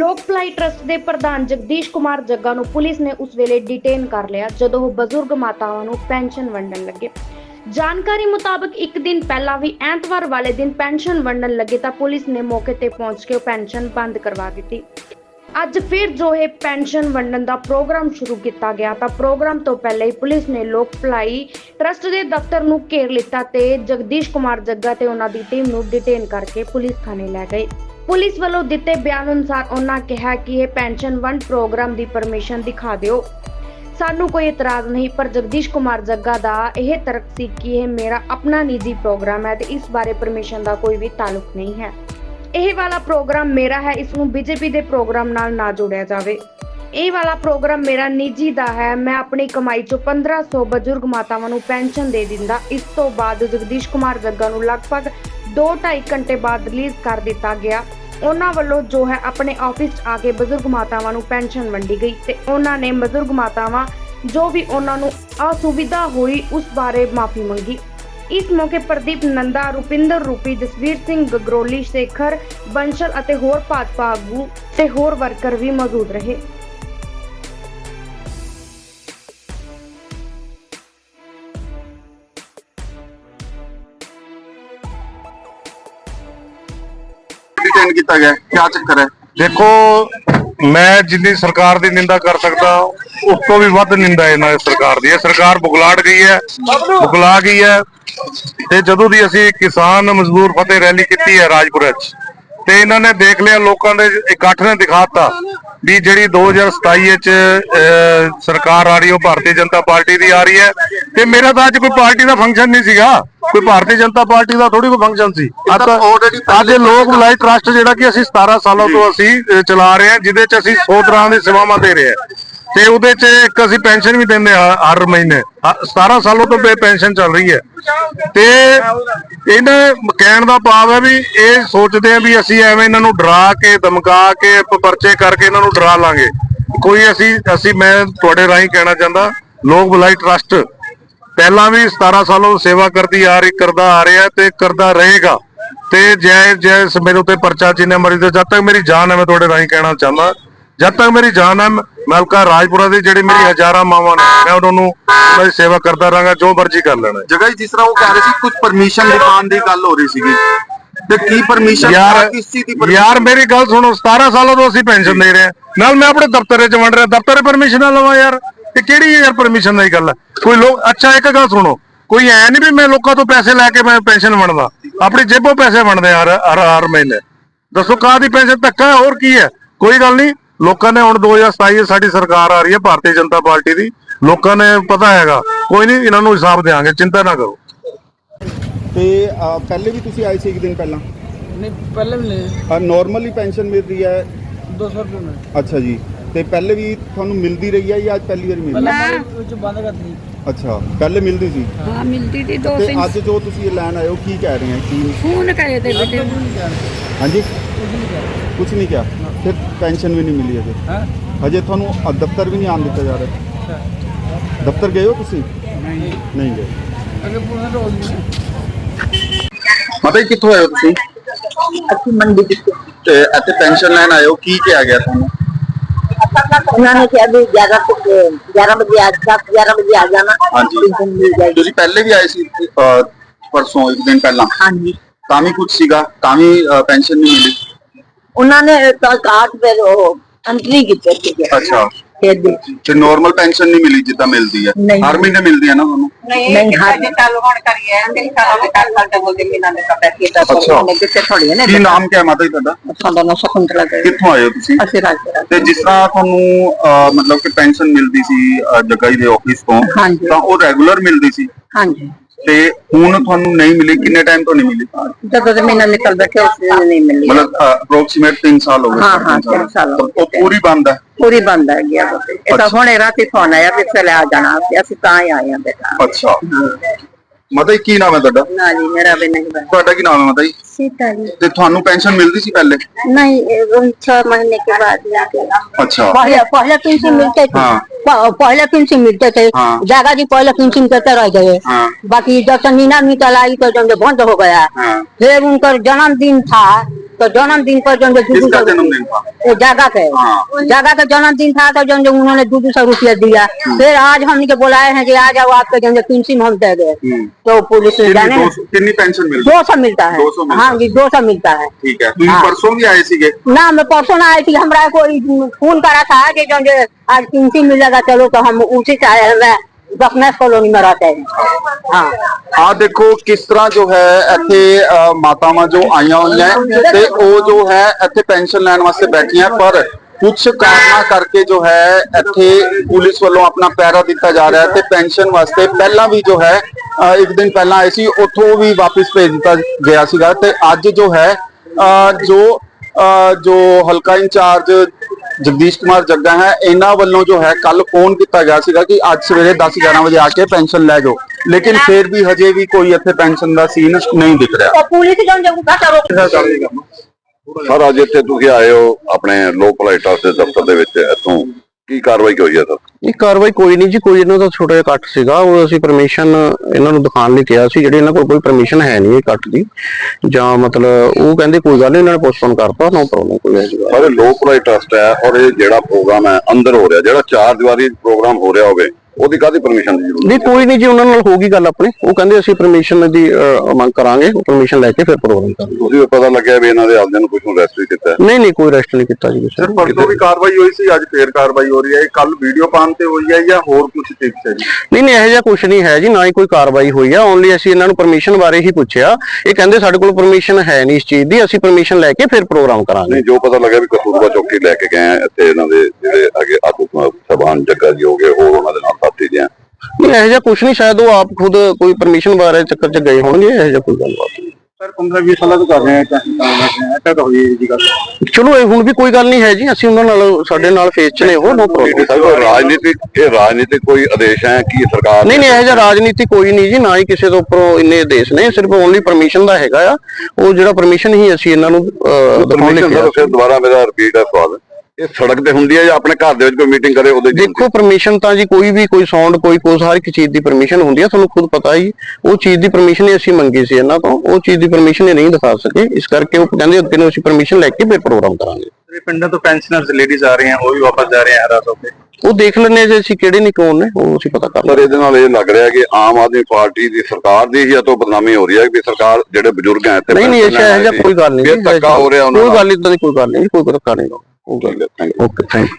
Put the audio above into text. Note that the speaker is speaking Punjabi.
ਲੋਕ ਭਲਾਈ ਟਰਸਟ ਦੇ ਪ੍ਰਧਾਨ ਜਗਦੀਸ਼ ਕੁਮਾਰ ਜੱਗਾ ਨੂੰ ਪੁਲਿਸ ਨੇ ਉਸ ਵੇਲੇ ਡਿਟੇਨ ਕਰ ਲਿਆ, ਜਦੋਂ ਉਹ ਬਜ਼ੁਰਗ ਮਾਤਾਵਾਂ ਨੂੰ ਪੈਨਸ਼ਨ ਵੰਡਣ ਲੱਗੇ। ਜਾਣਕਾਰੀ ਮੁਤਾਬਕ ਇੱਕ ਦਿਨ ਪਹਿਲਾਂ ਵੀ ਐਤਵਾਰ ਵਾਲੇ ਦਿਨ ਪੈਨਸ਼ਨ ਵੰਡਣ ਲੱਗੇ ਤਾਂ ਪੁਲਿਸ ਨੇ ਮੌਕੇ ਤੇ ਪਹੁੰਚ ਕੇ ਉਹ ਪੈਨਸ਼ਨ ਬੰਦ ਕਰਵਾ ਦਿੱਤੀ। ਅੱਜ ਫਿਰ ਜੋ ਇਹ ਪੈਨਸ਼ਨ ਵੰਡਣ ਦਾ ਪ੍ਰੋਗਰਾਮ ਸ਼ੁਰੂ ਕੀਤਾ ਗਿਆ, ਤਾਂ ਪ੍ਰੋਗਰਾਮ ਤੋਂ ਪਹਿਲਾਂ ਹੀ ਪੁਲਿਸ ਨੇ ਲੋਕ ਭਲਾਈ ਟਰਸਟ ਦੇ ਦਫ਼ਤਰ ਨੂੰ ਘੇਰ ਲਿੱਤਾ ਤੇ ਜਗਦੀਸ਼ ਕੁਮਾਰ ਜੱਗਾ ਤੇ ਉਹਨਾਂ ਦੀ ਟੀਮ ਨੂੰ ਡਿਟੇਨ ਕਰਕੇ ਪੁਲਿਸ ਥਾਣੇ ਲੈ ਗਏ। ਪੁਲਿਸ ਵੱਲੋਂ ਦਿੱਤੇ ਬਿਆਨ ਅਨੁਸਾਰ ਉਹਨਾਂ ਕਿਹਾ ਕਿ ਇਹ ਪੈਨਸ਼ਨ ਵੰਡ ਪ੍ਰੋਗਰਾਮ ਦੀ ਪਰਮਿਸ਼ਨ ਦਿਖਾ ਦਿਓ। ਸਾਨੂੰ ਕੋਈ ਇਤਰਾਜ਼ ਨਹੀਂ, ਪਰ ਜਗਦੀਸ਼ ਕੁਮਾਰ ਜੱਗਾ ਦਾ ਇਹ ਤਰਕ ਸੀ ਕਿ ਇਹ ਮੇਰਾ ਆਪਣਾ ਨਿੱਜੀ ਪ੍ਰੋਗਰਾਮ ਹੈ ਤੇ ਇਸ ਬਾਰੇ ਪਰਮਿਸ਼ਨ ਦਾ ਕੋਈ ਵੀ ਤਾਲੁਕ ਨਹੀਂ ਹੈ। ਇਹ ਵਾਲਾ ਪ੍ਰੋਗਰਾਮ ਮੇਰਾ ਹੈ, ਇਸ ਨੂੰ ਬੀਜੇਪੀ ਦੇ ਪ੍ਰੋਗਰਾਮ ਨਾਲ ਨਾ ਜੋੜਿਆ ਜਾਵੇ। ਇਹ ਵਾਲਾ ਪ੍ਰੋਗਰਾਮ ਮੇਰਾ ਨਿੱਜੀ ਦਾ ਹੈ, ਮੈਂ ਆਪਣੀ ਕਮਾਈ ਚੋਂ 1500 ਬਜ਼ੁਰਗ ਮਾਤਾਵਾਂ ਨੂੰ ਪੈਨਸ਼ਨ ਦੇ ਦਿੰਦਾ। ਇਸ ਤੋਂ ਬਾਅਦ ਜਗਦੀਸ਼ ਕੁਮਾਰ ਜੱਗਾ ਨੂੰ ਲਗਭਗ 2.5 ਘੰਟੇ ਬਾਅਦ ਰਿਲੀਜ਼ ਕਰ ਦਿੱਤਾ ਗਿਆ। ਉਹਨਾਂ ਵੱਲੋਂ ਜੋ ਹੈ ਆਪਣੇ ਆਫਿਸ 'ਚ ਆ ਕੇ ਬਜ਼ੁਰਗ ਮਾਤਾਵਾਂ ਨੂੰ ਪੈਨਸ਼ਨ ਵੰਡੀ ਗਈ ਤੇ ਉਹਨਾਂ ਨੇ ਬਜ਼ੁਰਗ ਮਾਤਾਵਾਂ ਜੋ ਵੀ ਉਹਨਾਂ ਨੂੰ ਅਸੁਵਿਧਾ ਹੋਈ ਉਸ ਬਾਰੇ ਮਾਫੀ ਮੰਗੀ। ਇਸ ਮੌਕੇ ਪ੍ਰਦੀਪ ਨੰਦਾ, ਰੁਪਿੰਦਰ ਰੂਪੀ, ਜਸਵੀਰ ਸਿੰਘ ਗਗਰੋਲੀ, ਸ਼ੇਖਰ ਬੰਸ਼ਲ ਅਤੇ ਹੋਰ ਭਾਜਪਾ ਆਗੂ ਤੇ ਹੋਰ ਵਰਕਰ ਵੀ ਮੌਜੂਦ ਰਹੇ। ਡਿਟੇਨ ਕੀਤਾ ਗਿਆ ਕੀ ਚੱਕਰ ਹੈ? ਦੇਖੋ, ਮੈਂ ਜਿੰਨੀ ਸਰਕਾਰ ਦੀ ਨਿੰਦਾ ਕਰ ਸਕਦਾ, ਉਸ ਤੋਂ ਵੀ ਵੱਧ ਨਿੰਦਾ ਇਹਨਾਂ ਦੀ ਸਰਕਾਰ ਦੀ ਹੈ। ਸਰਕਾਰ ਬੁਗਲਾੜ ਗਈ ਹੈ, ਬੁਗਲਾ ਗਈ ਹੈ ਤੇ ਜਦੋਂ ਦੀ ਅਸੀਂ ਕਿਸਾਨ ਮਜ਼ਦੂਰ ਫਤਿਹ ਰੈਲੀ ਕੀਤੀ ਹੈ ਰਾਜਪੁਰਾ ਚ ਤੇ ਇਹਨਾਂ ਨੇ ਦੇਖ ਲਿਆ, ਲੋਕਾਂ ਦੇ ਇਕੱਠ ਨੇ ਦਿਖਾਤਾ ਵੀ ਜਿਹੜੀ 2027 ਚ ਸਰਕਾਰ ਆ ਰਹੀ ਉਹ ਭਾਰਤੀ ਜਨਤਾ ਪਾਰਟੀ ਦੀ ਆ ਰਹੀ ਹੈ। ਤੇ ਮੇਰਾ ਤਾਂ ਅੱਜ ਕੋਈ ਪਾਰਟੀ ਦਾ ਫੰਕਸ਼ਨ ਨਹੀਂ ਸੀਗਾ। ਕੋਈ ਭਾਰਤੀ ਜਨਤਾ ਪਾਰਟੀ ਦਾ ਥੋੜੀ ਕੋਈ ਫੰਕਸ਼ਨ ਸੀ। ਅੱਜ ਲੋਕ ਭਲਾਈ ਟਰਸਟ ਜਿਹੜਾ ਕਿ ਅਸੀਂ 17 ਸਾਲਾਂ ਤੋਂ ਅਸੀਂ ਚਲਾ ਰਹੇ ਹਾਂ ਜਿਹਦੇ ਚ ਅਸੀਂ 100 ਤਰ੍ਹਾਂ ਦੀ ਸੇਵਾਵਾਂ ਦੇ ਰਹੇ ਹਾਂ। ਤੇ ਉਹਦੇ ਚ ਇੱਕ ਅਸੀਂ ਪੈਨਸ਼ਨ ਵੀ ਦਿੰਦੇ ਹਾਂ ਹਰ ਮਹੀਨੇ। ਹ- 17 ਸਾਲਾਂ ਤੋਂ ਇਹ ਪੈਨਸ਼ਨ ਚੱਲ ਰਹੀ ਹੈ। ਤੇ ਇਹਨਾਂ ਕਹਿਣ ਦਾ ਭਾਵ ਹੈ ਵੀ ਇਹ ਸੋਚਦੇ ਆ ਵੀ ਅਸੀਂ ਐਵੇਂ ਇਹਨਾਂ ਨੂੰ ਡਰਾ ਕੇ, ਧਮਕਾ ਕੇ, ਪ- ਪਰਚੇ ਕਰਕੇ ਇਹਨਾਂ ਨੂੰ ਡਰਾ ਲਾਂਗੇ। ਕੋਈ ਅਸੀਂ ਅਸੀਂ, ਮੈਂ ਤੁਹਾਡੇ ਰਾਹੀਂ ਕਹਿਣਾ ਚਾਹੁੰਦਾ, ਲੋਕ ਭਲਾਈ ਟਰਸਟ, ਪਹਿਲਾਂ ਵੀ 17 ਸਾਲੋਂ ਸੇਵਾ ਕਰਦੀ ਆ ਰਹੀ, ਕਰਦਾ ਆ ਰਿਹਾ ਤੇ ਕਰਦਾ ਰਹੇਗਾ। ਤੇ ਜੈ ਜੈ, ਮੇਰੇ ਉੱਤੇ ਪਰਚਾ, ਜਿੰਨੇ ਮਰਜ਼ੀ ਤੇ ਜਦ ਤੱਕ ਮੇਰੀ ਜਾਨ ਹੈ, ਮੈਂ ਤੁਹਾਡੇ ਰਾਹੀਂ ਕਹਿਣਾ ਚਾਹੁੰਦਾ। ਜਦ ਤੱਕ ਮੇਰੀ ਜਾਨ ਹੈ ਮਲਕਾ ਰਾਜਪੁਰਾ ਦੇ ਜਿਹੜੇ ਮੇਰੀ ਹਜ਼ਾਰਾਂ ਮਾਵਾਂ ਨੇ ਮੈਂ ਉਹਨਾਂ ਨੂੰ ਉਹਨਾਂ ਸੇਵਾ ਕਰਦਾ ਰਹਾਂਗਾ ਜੋ ਮਰਜ਼ੀ ਕਰ ਲੈਣਾ। ਜਗ੍ਹਾ ਜਿਸ ਤਰ੍ਹਾਂ ਉਹ ਕਹਿ ਰਹੇ ਸੀ ਕੁਝ ਪਰਮਿਸ਼ਨ ਦੁਕਾਨ ਦੀ ਗੱਲ ਹੋ ਰਹੀ ਸੀਗੀ। ਤੇ ਕੀ ਪਰਮਿਸ਼ਨ ਯਾਰ ਯਾਰ ਮੇਰੀ ਗੱਲ ਸੁਣੋ 17 ਸਾਲਾਂ ਤੋਂ ਅਸੀਂ ਪੈਨਸ਼ਨ ਦੇ ਰਹੇ ਹਾਂ। ਨਾਲ ਮੈਂ ਆਪਣੇ ਦਫ਼ਤਰ 'ਚ ਵੰਡ ਰਿਹਾ ਦਫ਼ਤਰ ਪਰਮਿਸ਼ਨ ਨਾ ਲਵਾਂ ਯਾਰ। ਤੇ ਕਿਹੜੀ ਯਾਰ ਪਰਮਿਸ਼ਨ ਦੀ ਗੱਲ ਹੈ? ਕੋਈ ਲੋਕ ਅੱਛਾ ਇੱਕ ਗੱਲ ਸੁਣੋ। ਕੋਈ ਐ ਨਹੀਂ ਵੀ ਮੈਂ ਲੋਕਾਂ ਤੋਂ ਪੈਸੇ ਲੈ ਕੇ ਮੈਂ ਪੈਨਸ਼ਨ ਵੰਡਦਾ। ਆਪਣੀ ਜੇਬੋਂ ਪੈਸੇ ਵੰਡਦੇ ਆ ਹਰ ਹਰ- ਮਹੀਨੇ। ਦੱਸੋ ਕਾਹਦੀ ਪੈਸੇ ਧੱਕਾ ਹੋਰ ਕੀ ਹੈ? ਕੋਈ ਗੱਲ ਨਹੀਂ ਲੋਕਾਂ ਨੇ ਹੁਣ 2027 ਸਾਡੀ ਸਰਕਾਰ ਆ ਰਹੀ ਹੈ ਭਾਰਤੀ ਜਨਤਾ ਪਾਰਟੀ ਦੀ ਲੋਕਾਂ ਨੇ ਪਤਾ ਹੈਗਾ ਕੋਈ ਨਹੀਂ ਇਹਨਾਂ ਨੂੰ ਹਿਸਾਬ ਦੇਵਾਂਗੇ ਚਿੰਤਾ ਨਾ ਕਰੋ ਤੇ ਅਹ, ਪਹਿਲੇ ਵੀ ਤੁਸੀਂ ਆਏ ਸੀ ਇੱਕ ਦਿਨ ਪਹਿਲਾਂ ਨਹੀਂ ਪਹਿਲੇ ਵੀ ਨਹੀਂ ਨਾਰਮਲੀ ਪੈਨਸ਼ਨ ਮਿਲ ਰਹੀ ਹੈ 200 ਰੁਪਏ ਮਿਲ ਅੱਛਾ ਜੀ ਤੇ ਪਹਿਲੇ ਵੀ ਤੁਹਾਨੂੰ ਮਿਲਦੀ ਰਹੀ ਹੈ ਜਾਂ ਅੱਜ ਪਹਿਲੀ ਵਾਰੀ ਮਿਲੀ ਪਹਿਲਾਂ ਮੈਂ ਵਿੱਚ ਬੰਦ ਕਰ ਦਿੱਤੀ ਅੱਛਾ ਪਹਿਲੇ ਮਿਲਦੀ ਸੀ हाँ मिलती थी दो ਤੇ तीन ਅੱਜ ਜੋ ਤੁਸੀਂ ਇਹ ਲੈਣ ਆਏ ਹੋ ਕੀ ਕਹਿ ਰਹੇ ਹੈ ਕੀ फोन करे थे बेटे ਹਾਂਜੀ ਕੁਝ ਨਹੀਂ ਕਿਹਾ ਫਿਰ ਪੈਨਸ਼ਨ ਵੀ ਨਹੀਂ ਮਿਲੀ ਅਜੇ। ਹਾਂ? ਹਜੇ ਤੁਹਾਨੂੰ ਅ- ਦਫ਼ਤਰ ਵੀ ਨਹੀਂ ਆਉਣ ਦਿੱਤਾ ਜਾ ਰਿਹਾ। ਦਫ਼ਤਰ ਗਏ ਹੋ ਤੁਸੀਂ? ਨਹੀਂ। ਨਹੀਂ ਗਏ। ਅੱਗੇ ਪੂਰਾ ਰੋਲ ਮਾਤਾ ਜੀ ਕਿੱਥੋਂ ਆਏ ਹੋ ਤੁਸੀਂ? ਅਸੀਂ ਮੰਡੀ ਵਿੱਚ। ਤੇ ਇੱਥੇ ਪੈਨਸ਼ਨ ਲੈਣ ਆਏ ਹੋ ਕੀ ਕਿਹਾ ਗਿਆ? ਤੁਹਾਨੂੰ ਉਹਨਾਂ ਨੇ ਕਿਹਾ ਵੀ 11 ਤੱਕ 11 ਵਜੇ ਆ ਦਸ 11 ਵਜੇ ਆ ਜਾਣਾ। ਹਾਂਜੀ। ਪੈਨਸ਼ਨ ਮਿਲ ਜਾਏਗੀ। ਤੁਸੀਂ ਪਹਿਲੇ ਵੀ ਆਏ ਸੀ ਅਹ, ਪਰਸੋਂ ਇੱਕ ਦਿਨ ਪਹਿਲਾਂ? ਹਾਂਜੀ। ਤਾਂ ਵੀ ਕੁਝ ਸੀਗਾ ਤਾਂ ਵੀ ਪੈਨਸ਼ਨ ਨਹੀਂ ਮਿਲੀ? ਉਹਨਾਂ ਨੇ ਤਾਂ ਕਾਰਡ ਫਿਰ ਉਹ ਐਂਟਰੀ ਕੀਤੀ ਸੀਗੇ। ਅੱਛਾ। ਤੇ ਨਾਰਮਲ ਪੈਨਸ਼ਨ ਨਹੀਂ ਮਿਲੀ ਜਿੱਦਾਂ ਮਿਲਦੀ ਹੈ ਨਹੀਂ। ਹਰ ਮਹੀਨੇ ਮਿਲਦੀ ਹੈ ਨਾ ਤੁਹਾਨੂੰ? ਨਹੀਂ ਹਰ ਚਾਲੂ ਹੁਣ ਕਰੀਏ ਤੇ ਸਾਰਾ ਦੇ ਕਰ ਸਕਦੇ ਬੋਲਦੇ ਕਿ ਨਾ ਦੇ ਪੈਸੇ ਦਾ ਅੱਛਾ। ਨੇ ਕਿਸੇ ਥੋੜੀ ਨੇ ਕੀ ਨਾਮ ਕਿਆ ਹੈ ਮਾਤਾ ਜੀ ਤੁਹਾਡਾ? ਸਾਡਾ ਨਾ ਸ਼ਕੁੰਤਲਾ ਦੇ ਕਿੱਥੋਂ ਆਏ ਹੋ ਤੁਸੀਂ? ਅਸੀਂ ਰਾਜਪੁਰਾ ਤੇ ਜਿਸ ਤਰ੍ਹਾਂ ਤੁਹਾਨੂੰ ਅਹ, ਮਤਲਬ ਕਿ ਪੈਨਸ਼ਨ ਮਿਲਦੀ ਸੀ ਅਹ, ਜੱਗਾ ਜੀ ਦੇ ਆਫਿਸ ਤੋਂ ਹਾਂਜੀ। ਤਾਂ ਉਹ ਰੈਗੂਲਰ ਮਿਲਦੀ ਸੀ? ਹਾਂਜੀ। ਤੇ ਹੁਣ ਤੁਹਾਨੂੰ ਨਹੀਂ ਮਿਲੀ ਕਿੰਨੇ ਟਾਈਮ ਤੋਂ ਨਹੀਂ ਮਿਲੀ? ਜਦੋਂ ਦੇ ਮਹੀਨਾ ਨਿਕਲ ਬੈਠੇ ਉਸ ਦਿਨ ਨਹੀਂ ਮਿਲੀ। ਮਤਲਬ ਅਪਰੋਕਸੀਮੇਟ 3 ਸਾਲ ਹੋ ਗਏ। ਹਾਂ, ਹਾਂ, ਤਿੰਨ ਸਾਲ ਹੋ ਉਹ ਪੂਰੀ ਬੰਦ ਹੈ? ਪੂਰੀ ਬੰਦ ਹੈ ਗਿਆ ਇਹ ਤਾਂ ਹੁਣੇ ਰਾਤੀ ਫੋਨ ਆਇਆ ਵੀ ਚਲੇ ਆ ਜਾਣਾ ਅਸੀਂ ਤਾਂ ਹੀ ਆਏ ਹਾਂ ਬੇਟਾ। ਅੱਛਾ। ਮਾਤਾ ਜੀ ਕੀ ਨਾਮ ਹੈ ਤੁਹਾਡਾ ਨਾ ਜੀ ਮੇਰਾ ਵੀ नहीं बना ਤੁਹਾਡਾ ਕੀ ਨਾਮ ਹੈ ਮਾਤਾ ਜੀ सीता जी ਤੇ ਤੁਹਾਨੂੰ ਪੈਨਸ਼ਨ ਮਿਲਦੀ ਸੀ ਪਹਿਲੇ नहीं वो छह महीने के बाद जाके ਅੱਛਾ पहले पहले पेंशन मिलते थे हाँ। प- पहले पेंशन मिलते थे हाँ। जागा जी पहले पेंशन करते रह गए हाँ। बाकी जब से नीना मीटल आई तो जब बंद हो गया हाँ। फिर उनका जन्मदिन था तो जन्मदिन पर जो जो दो सौ जन्मदिन था? जागा के। हाँ। जागा का जन्मदिन था तो जो जो उन्होंने दो दो सौ रुपया दिया। फिर आज हम के बुलाए हैं कि आ जाओ आपके जो पेंशन हम दे गए हम्म। तो पुलिस ने जाने दो सौ- कितनी पेंशन मिलती दो सौ मिलता है। हाँ जी दो सौ मिलता है। ठीक है हाँ। परसों भी आए ना मैं परसों ना आई थी। हमारा कोई फ़ोन करा था कि जो आज पेंशन मिलेगा चलो तो हम उसी से आए हैं मैं दसनेस कॉलोनी में रहते हैं हाँ ਆ ਦੇਖੋ ਕਿਸ ਤਰ੍ਹਾਂ ਜੋ ਹੈ ਇੱਥੇ ਅ, ਮਾਤਾਵਾਂ ਜੋ ਆਈਆਂ ਹੋਈਆਂ ਹੈ ਤੇ ਉਹ ਜੋ ਹੈ ਇੱਥੇ ਪੈਨਸ਼ਨ ਲੈਣ ਵਾਸਤੇ ਬੈਠੀਆਂ ਪਰ ਕੁਝ ਕਾਰਨਾਂ ਕਰਕੇ ਜੋ ਹੈ ਇੱਥੇ ਪੁਲਿਸ ਵੱਲੋਂ ਆਪਣਾ ਪਹਿਰਾ ਦਿੱਤਾ ਜਾ ਰਿਹਾ ਹੈ ਤੇ ਪੈਨਸ਼ਨ ਵਾਸਤੇ ਪਹਿਲਾਂ ਵੀ ਜੋ ਹੈ ਅ, ਇੱਕ ਦਿਨ ਪਹਿਲਾਂ ਆਏ ਸੀ ਉੱਥੋਂ ਵੀ ਵਾਪਸ ਭੇਜ ਦਿੱਤਾ ਗਿਆ ਸੀਗਾ ਤੇ ਅੱਜ ਜੋ ਹੈ ਅ, ਜੋ ਅ, ਜੋ ਹਲਕਾ ਇੰਚਾਰਜ ਜਗਦੀਸ਼ ਕੁਮਾਰ ਜੱਗਾ ਹੈ। ਇਹਨਾਂ ਵੱਲੋਂ ਜੋ ਹੈ ਕੱਲ ਫੋਨ ਕੀਤਾ ਗਿਆ ਸੀਗਾ ਕਿ ਅੱਜ ਸਵੇਰੇ 10 11 ਵਜੇ ਆ ਕੇ ਪੈਨਸ਼ਨ ਲੈ ਜਾਓ। ਲੇਕਿਨ ਫੇਰ ਵੀ ਹਜੇ ਵੀ ਕੋਈ ਇੱਥੇ ਪੈਨਸ਼ਨ ਦਾ ਸੀਨ ਨਹੀਂ ਦਿਖ ਰਿਹਾ। ਸਰ ਅੱਜ ਇੱਥੇ ਤੁਸੀਂ ਆਏ ਹੋ ਆਪਣੇ ਲੋਕ ਭਲਾਈ ਦੇ ਦਫ਼ਤਰ ਦੇ ਵਿੱਚ ਇੱਥੋਂ ਕੀ ਕਾਰਵਾਈ ਹੋਈ ਹੈ ਸਰ ਇਹ ਕਾਰਵਾਈ ਕੋਈ ਨਹੀਂ ਜੀ ਕੋਈ ਇਹਨਾਂ ਦਾ ਛੋਟਾ ਜਿਹਾ ਕੱਟ ਸੀਗਾ। ਉਹ ਅਸੀਂ ਪਰਮਿਸ਼ਨ ਇਹਨਾਂ ਨੂੰ ਦਿਖਾਉਣ ਲਈ ਕਿਹਾ ਸੀ ਜਿਹੜੇ ਇਹਨਾਂ ਕੋਲ ਕੋਈ ਪਰਮਿਸ਼ਨ ਹੈ ਨਹੀਂ ਇਹ ਕੱਟ ਦੀ। ਜਾਂ ਮਤਲਬ ਉਹ ਕਹਿੰਦੇ ਕੋਈ ਗੱਲ ਨਹੀਂ ਇਹਨਾਂ ਨੇ ਪੋਸਟਪੋਨ ਕਰਤਾ ਨੋ ਪ੍ਰੋਬਲਮ ਕੋਈ ਐਸੀ ਗੱਲ ਪਰ ਲੋਕ ਭਲਾਈ ਟਰਸਟ ਹੈ ਔਰ ਇਹ ਜਿਹੜਾ ਪ੍ਰੋਗਰਾਮ ਹੈ ਅੰਦਰ ਹੋ ਰਿਹਾ ਜਿਹੜਾ ਚਾਰ ਦੀਵਾਰੀ ਪ੍ਰੋਗਰਾਮ ਹੋ ਰਿਹਾ ਹੋਵੇ ਉਹਦੀ ਕਾਹਦੀ ਪਰਮਿਸ਼ਨ ਦੀ ਜ਼ਰੂਰਤ ਨਹੀਂ ਕੋਈ ਨਹੀਂ ਜੀ ਉਹਨਾਂ ਨਾਲ ਹੋਗੀ ਗੱਲ ਆਪਣੀ। ਉਹ ਕਹਿੰਦੇ ਅਸੀਂ ਪਰਮਿਸ਼ਨ ਦੀ ਮੰਗ ਕਰਾਂਗੇ ਪਰਮਿਸ਼ਨ ਲੈ ਕੇ ਫਿਰ ਪ੍ਰੋਗਰਾਮ ਕਰਾਂਗੇ। ਤੁਸੀਂ ਪਤਾ ਲੱਗਿਆ ਵੀ ਇਹਨਾਂ ਦੇ ਆਪਦਿਆਂ ਨੂੰ ਕੁਝ ਨੂੰ ਰੈਸਟ ਵੀ ਕੀਤਾ ਹੈ। ਨਹੀਂ ਨਹੀਂ ਕੋਈ ਰੈਸਟ ਨਹੀਂ ਕੀਤਾ ਜੀ ਕਿਸੇ ਸਰ ਨੇ। ਪਰਸੋਂ ਵੀ ਕਾਰਵਾਈ ਹੋਈ ਸੀ ਅੱਜ ਫੇਰ ਕਾਰਵਾਈ ਹੋ ਰਹੀ ਹੈ। ਇਹ ਕੱਲ ਵੀਡੀਓ ਪਾਉਣ ਤੇ ਹੋਈ ਹੈ ਜਾਂ ਹੋਰ ਕੁਝ ਟਿਪਸ ਹੈ ਜੀ? ਨਹੀਂ ਨਹੀਂ ਇਹੋ ਜਿਹਾ ਕੁਝ ਨਹੀਂ ਹੈ ਜੀ ਨਾ ਹੀ ਕੋਈ ਕਾਰਵਾਈ ਹੋਈ ਆ। ਓਨਲੀ ਅਸੀਂ ਇਹਨਾਂ ਨੂੰ ਪਰਮਿਸ਼ਨ ਬਾਰੇ ਹੀ ਪੁੱਛਿਆ। ਇਹ ਕਹਿੰਦੇ ਸਾਡੇ ਕੋਲ ਪਰਮਿਸ਼ਨ ਹੈ ਨਹੀਂ ਇਸ ਚੀਜ਼ ਦੀ ਅਸੀਂ ਪਰਮਿਸ਼ਨ ਲੈ ਕੇ ਫਿਰ ਪ੍ਰੋਗਰਾਮ ਕਰਾਂਗੇ। ਨਹੀਂ ਜੋ ਪਤਾ ਲੱਗਿਆ ਵੀ ਕਸੂਰਬਾ ਚੌਕੀ ਲੈ ਕੇ ਗਏ ਆ ਇੱਥੇ ਇਹਨਾਂ ਦੇ ਜਿਹੜੇ ਅੱਗੇ ਆਗੂ ਸਭਾਨ ਜੱਗਾ ਜੀ ਹੋ ਗਏ ਹੋਰ ਇਹੋ ਜਿਹਾ ਕੁਝ ਨਹੀਂ ਸ਼ਾਇਦ ਉਹ ਆਪ ਖੁਦ ਕੋਈ ਪਰਮਿਸ਼ਨ ਬਾਰੇ ਚੱਕਰ 'ਚ ਗਏ ਹੋਣਗੇ ਇਹੋ ਜਿਹਾ ਕੋਈ ਗੱਲਬਾਤ ਨਹੀਂ। ਸਰ 15 20 ਸਾਲਾਂ ਤੋਂ ਕਰ ਰਹੇ ਹਾਂ ਇਹ ਤਾਂ ਹੋਈ ਜੀ ਗੱਲ। ਚਲੋ ਇਹ ਹੁਣ ਵੀ ਕੋਈ ਗੱਲ ਨਹੀਂ ਹੈ ਜੀ ਅਸੀਂ ਉਹਨਾਂ ਨਾਲ ਸਾਡੇ ਨਾਲ ਫੇਸ 'ਚ ਨੇ ਉਹ ਨੋ ਪ੍ਰੋਬਲਮ ਰਾਜਨੀਤਿਕ ਇਹ ਰਾਜਨੀਤਿਕ ਕੋਈ ਆਦੇਸ਼ ਹੈ ਕਿ ਸਰਕਾਰ ਨਹੀਂ ਨਹੀਂ ਇਹੋ ਜਿਹਾ ਰਾਜਨੀਤੀ ਕੋਈ ਨਹੀਂ ਜੀ ਨਾ ਹੀ ਕਿਸੇ ਤੋਂ ਉੱਪਰੋਂ ਇੰਨੇ ਦੇਸ਼ ਨੇ ਸਿਰਫ ਓਨਲੀ ਪਰਮਿਸ਼ਨ ਦਾ ਹੈਗਾ ਆ। ਉਹ ਜਿਹੜਾ ਪਰਮਿਸ਼ਨ ਹੀ ਅਸੀਂ ਇਹਨਾਂ ਨੂੰ ਅਹ, ਦਿਖਾਉਣ ਲਈ ਪਰਮਿਸ਼ਨ ਕਿਹਾ। ਸਰ ਫਿਰ ਦੁਬਾਰਾ ਮੇਰਾ ਰਿਪੀਟ ਹੈ ਸਵਾਲ ਇਹ ਸੜਕ ਤੇ ਹੁੰਦੀ ਹੈ ਜਾਂ ਆਪਣੇ ਘਰ ਦੇ ਵਿੱਚ ਕੋਈ ਮੀਟਿੰਗ ਕਰੇ ਉਹਦੇ? ਦੇਖੋ ਪਰਮਿਸ਼ਨ ਤਾਂ ਜੀ ਕੋਈ ਵੀ ਕੋਈ ਸਾਊਂਡ ਕੋਈ ਕੁਝ ਹਰ ਇੱਕ ਚੀਜ਼ ਦੀ ਪਰਮਿਸ਼ਨ ਹੁੰਦੀ ਹੈ ਤੁਹਾਨੂੰ ਖੁਦ ਪਤਾ ਹੀ ਉਹ ਚੀਜ਼ ਦੀ ਪਰਮਿਸ਼ਨ ਹੀ ਅਸੀਂ ਮੰਗੀ ਸੀ ਇਹਨਾਂ ਤੋਂ ਉਹ ਚੀਜ਼ ਦੀ ਪਰਮਿਸ਼ਨ ਹੀ ਨਹੀਂ ਦਿਖਾ ਸਕੇ। ਇਸ ਕਰਕੇ ਉਹ ਕਹਿੰਦੇ ਅੱਗੇ ਨੂੰ ਅਸੀਂ ਪਰਮਿਸ਼ਨ ਲੈ ਕੇ ਫਿਰ ਪ੍ਰੋਗਰਾਮ ਕਰਾਂਗੇ। ਪਿੰਡਾਂ ਤੋਂ ਪੈਨਸ਼ਨਰਸ ਲੇਡੀਜ਼ ਆ ਰਹੇ ਹਨ ਉਹ ਵੀ ਵਾਪਸ ਜਾ ਰਹੇ ਹਨ ਹਰਾਸ ਹੋ ਕੇ ਉਹ ਦੇਖ ਲੈਣੇ ਜੇ ਅਸੀਂ ਕਿਹੜੇ ਨਹੀਂ ਕੌਣ ਨੇ ਉਹ ਅਸੀਂ ਪਤਾ ਕਰ ਸਰ ਇਹਦੇ ਨਾਲ ਇਹ ਲੱਗ ਰਿਹਾ ਕਿ ਆਮ ਆਦਮੀ ਪਾਰਟੀ ਦੀ ਸਰਕਾਰ ਦੀ ਹੀ ਤੋਂ ਬਦਨਾਮੀ ਹੋ ਰਹੀ ਹੈ ਕਿ ਸਰਕਾਰ ਜਿਹੜੇ ਬਜ਼ੁਰਗ ਹੈ ਇੱਥੇ ਨਹੀਂ ਨਹੀਂ ਇਹ ਆਏ ਕੋਈ ਗੱਲ ਨਹੀਂ ਕੋਈ ਗੱਲ ਇਦਾਂ ਦੀ ਕੋਈ ਗੱਲ ਨਹੀਂ ਕੋਈ ਧੱਕਾ ਨਹੀਂ ਕੋਈ ਗੱਲ ਠੀਕ ਹੈ ਥੈਂਕ ਯੂ ਓਕੇ ਥੈਂਕ